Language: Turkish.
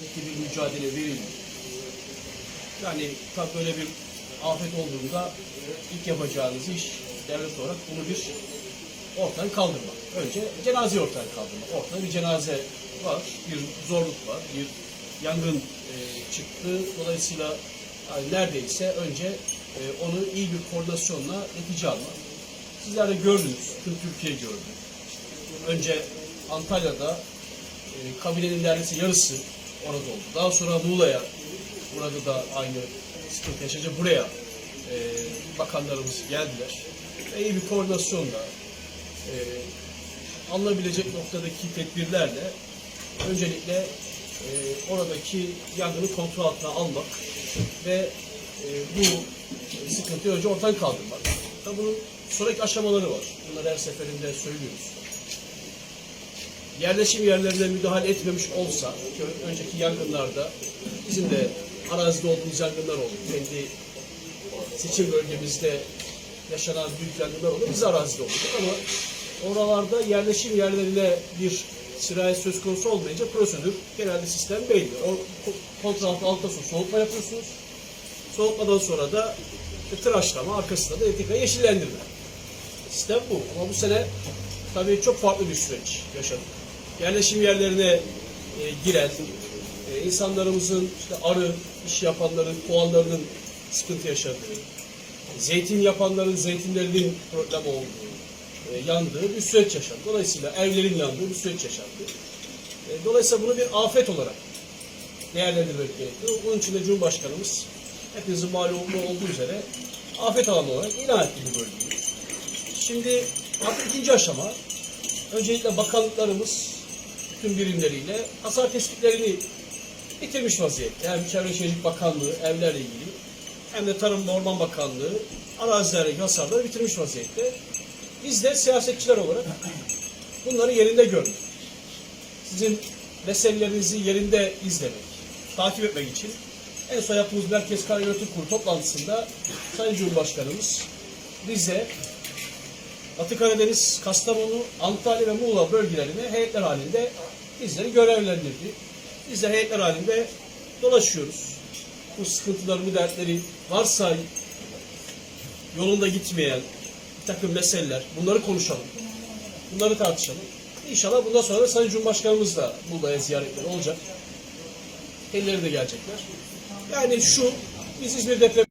ciddi bir mücadele verildi. Yani tabii böyle bir afet olduğunda ilk yapacağınız iş devlet olarak bunu bir ortadan kaldırmak. Önce cenazeyi ortadan kaldırmak. Ortada bir cenaze var, bir zorluk var, bir yangın e, çıktı. Dolayısıyla yani neredeyse önce e, onu iyi bir koordinasyonla netice almak. Sizler de gördünüz, tüm Türkiye gördü. Önce Antalya'da e, kabinenin neredeyse yarısı orada oldu. Daha sonra Muğla'ya, burada da aynı sıkıntı yaşayınca buraya e, bakanlarımız geldiler. Ve iyi bir koordinasyonla, e, alınabilecek noktadaki tedbirlerle öncelikle e, oradaki yangını kontrol altına almak ve e, bu sıkıntıyı önce ortadan kaldırmak. Tabii bunun sonraki aşamaları var. Bunları her seferinde söylüyoruz yerleşim yerlerine müdahale etmemiş olsa, ki önceki yangınlarda bizim de arazide olduğumuz yangınlar oldu. Kendi seçim bölgemizde yaşanan büyük yangınlar oldu. Biz arazide olduk ama oralarda yerleşim yerlerine bir sirayet söz konusu olmayınca prosedür genelde sistem belli. O ko- kontrol altı altta sonra soğutma yapıyorsunuz. Soğutmadan sonra da işte tıraşlama, arkasında da etika yeşillendirme. Sistem bu. Ama bu sene tabii çok farklı bir süreç yaşadık. Yerleşim yerlerine e, giren, e, insanlarımızın işte arı, iş yapanların, kovanlarının sıkıntı yaşadığı, zeytin yapanların zeytinlerinin problem olduğu, e, yandığı bir süreç yaşandı. Dolayısıyla evlerin yandığı bir süreç yaşandı. E, dolayısıyla bunu bir afet olarak değerlendirmek gerekiyor. Bunun için de Cumhurbaşkanımız hepinizin malumu olduğu üzere afet alanı olarak ilan etti bu bölgeyi. Şimdi artık ikinci aşama. Öncelikle bakanlıklarımız tüm birimleriyle hasar tespitlerini bitirmiş vaziyette. Hem Çevre Şehircilik Bakanlığı evlerle ilgili hem de Tarım ve Orman Bakanlığı arazilerdeki hasarları bitirmiş vaziyette. Biz de siyasetçiler olarak bunları yerinde görmek. Sizin meselelerinizi yerinde izlemek, takip etmek için en son yaptığımız Merkez Karar Yönetim Kurulu toplantısında Sayın Cumhurbaşkanımız Rize, Batı Karadeniz, Kastamonu, Antalya ve Muğla bölgelerine heyetler halinde bizleri görevlendirdi. Biz de heyetler halinde dolaşıyoruz. Bu sıkıntıları, bu dertleri varsa yolunda gitmeyen bir takım meseleler, bunları konuşalım. Bunları tartışalım. İnşallah bundan sonra da Sayın Cumhurbaşkanımız da Muğla'ya ziyaretleri olacak. Kendileri de gelecekler. Yani şu, biz İzmir depremi